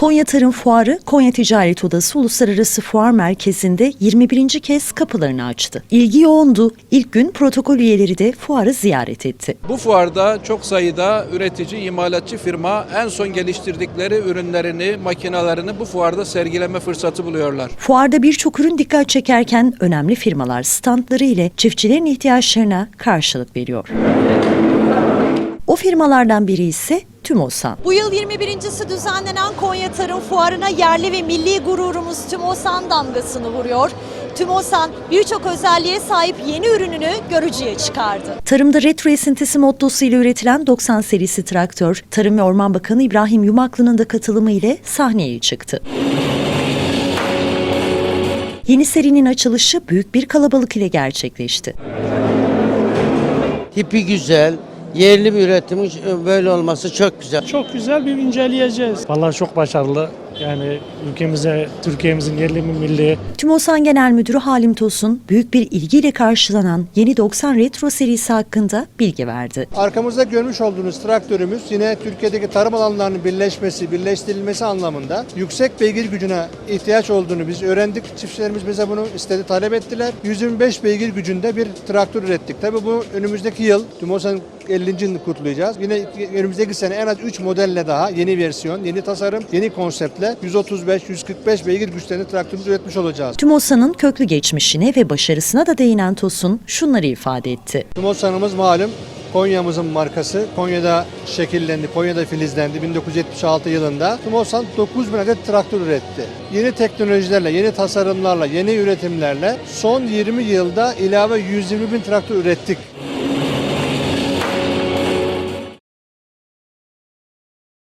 Konya Tarım Fuarı, Konya Ticaret Odası Uluslararası Fuar Merkezi'nde 21. kez kapılarını açtı. İlgi yoğundu. İlk gün protokol üyeleri de fuarı ziyaret etti. Bu fuarda çok sayıda üretici, imalatçı firma en son geliştirdikleri ürünlerini, makinelerini bu fuarda sergileme fırsatı buluyorlar. Fuarda birçok ürün dikkat çekerken önemli firmalar standları ile çiftçilerin ihtiyaçlarına karşılık veriyor. O firmalardan biri ise TÜMOSAN. Bu yıl 21.si düzenlenen Konya Tarım Fuarı'na yerli ve milli gururumuz TÜMOSAN damgasını vuruyor. TÜMOSAN birçok özelliğe sahip yeni ürününü görücüye çıkardı. Tarımda retro esintisi mottosu ile üretilen 90 serisi traktör, Tarım ve Orman Bakanı İbrahim Yumaklı'nın da katılımı ile sahneye çıktı. Yeni serinin açılışı büyük bir kalabalık ile gerçekleşti. Tipi güzel, yerli bir üretimin böyle olması çok güzel. Çok güzel bir inceleyeceğiz. Vallahi çok başarılı. Yani ülkemize, Türkiye'mizin yerli mi milli TÜMOSAN Genel Müdürü Halim Tosun, büyük bir ilgiyle karşılanan yeni 90 retro serisi hakkında bilgi verdi. Arkamızda görmüş olduğunuz traktörümüz yine Türkiye'deki tarım alanlarının birleşmesi, birleştirilmesi anlamında yüksek beygir gücüne ihtiyaç olduğunu biz öğrendik. Çiftçilerimiz bize bunu istedi, talep ettiler. 125 beygir gücünde bir traktör ürettik. Tabii bu önümüzdeki yıl Tümosan 50. yılını kutlayacağız. Yine önümüzdeki sene en az 3 modelle daha yeni versiyon, yeni tasarım, yeni konseptle 135-145 beygir güçlerinde traktörümüzü üretmiş olacağız. TÜMOSAN'ın köklü geçmişine ve başarısına da değinen Tosun şunları ifade etti. Tümosan'ımız malum Konya'mızın markası. Konya'da şekillendi, Konya'da filizlendi 1976 yılında. Tumosan 9 bin adet traktör üretti. Yeni teknolojilerle, yeni tasarımlarla, yeni üretimlerle son 20 yılda ilave 120 bin traktör ürettik.